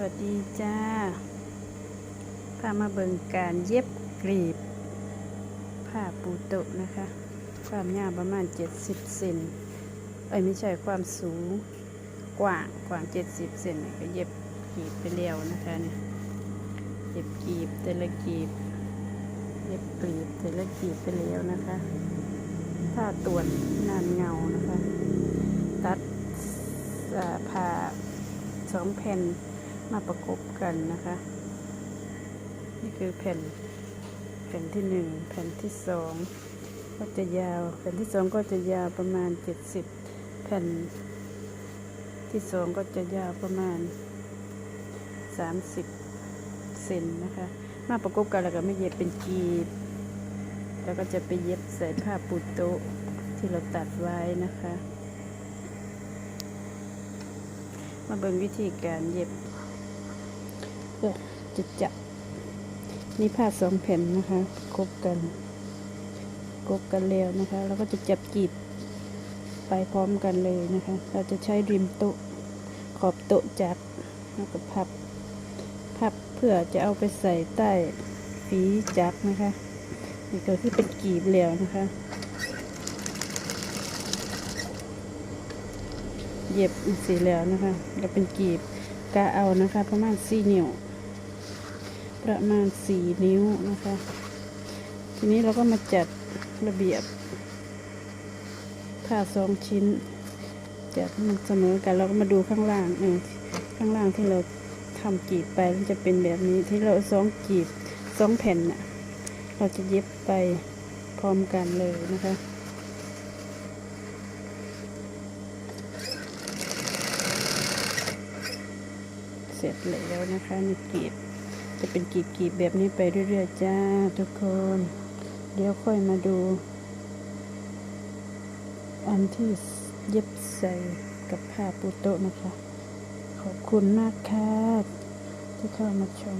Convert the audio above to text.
วัสดีจ้า พามาเบิ่งการเย็บกรีบ ผ้าปูโตะนะคะ ความยาวประมาณ 70เซนเอ้ยไม่ใช่ความสูงกว้างกว้าง 70เซนก็เย็บกรีบไปแล้วนะคะเนี่ยเย็บกรีบแต่ละกรีบ เย็บกรีบแต่ละกรีบไปแล้วนะคะผ้าตัวนนานเงานะคะ ตัดผ้าสองแผ่น มาประกบกันนะคะ นี่คือแผ่นแผ่นที่หนึ่งแผ่นที่สองก็จะยาว แผ่นที่สองก็จะยาวประมาณเจ็ดสิบแผ่นที่สองก็จะยาวประมาณสามสิบเซนนะคะ มาประกบกันแล้วก็ไม่เย็บเป็นกีบ แล้วก็จะไปเย็บใส่ผ้าปูโต๊ะที่เราตัดไว้นะคะ มาเบิ่งวิธีการเย็บ เพื่อจะจับนี่ผ้าสองแผ่นนะคะกบกันกบกันแล้วนะคะ แล้วก็จะจับกีบไปพร้อมกันเลยนะคะ เราจะใช้ริมโต๊ะขอบโต๊ะจับแล้วก็พับ พับเพื่อจะเอาไปใส่ใต้ฝีจักรนะคะ นี่ก็คือเป็นกีบแล้วนะคะเย็บสีแล้วนะคะก็เป็นกีบกะเอานะคะ ประมาณสี่นิ้ว ประมาณสี่นิ้วนะคะ ทีนี้เราก็มาจัดระเบียบผ้าสองชิ้น จัดมันเสมอกันเราก็มาดูข้างล่างเออข้างล่างที่เราทำกีบไปมันจะเป็นแบบนี้ที่เราสองกีบสองแผ่นน่ะเราจะเย็บไปพร้อมกันเลยนะคะเสร็จแล้วนะคะนี่กีบ จะเป็นกรีบๆแบบนี้ไปเรื่อยๆจ้าทุกคน เดี๋ยวค่อยมาดู อันที่เย็บใส่กับผ้าปูโต๊ะนะคะ ขอบคุณมากค่ะที่เข้ามาชม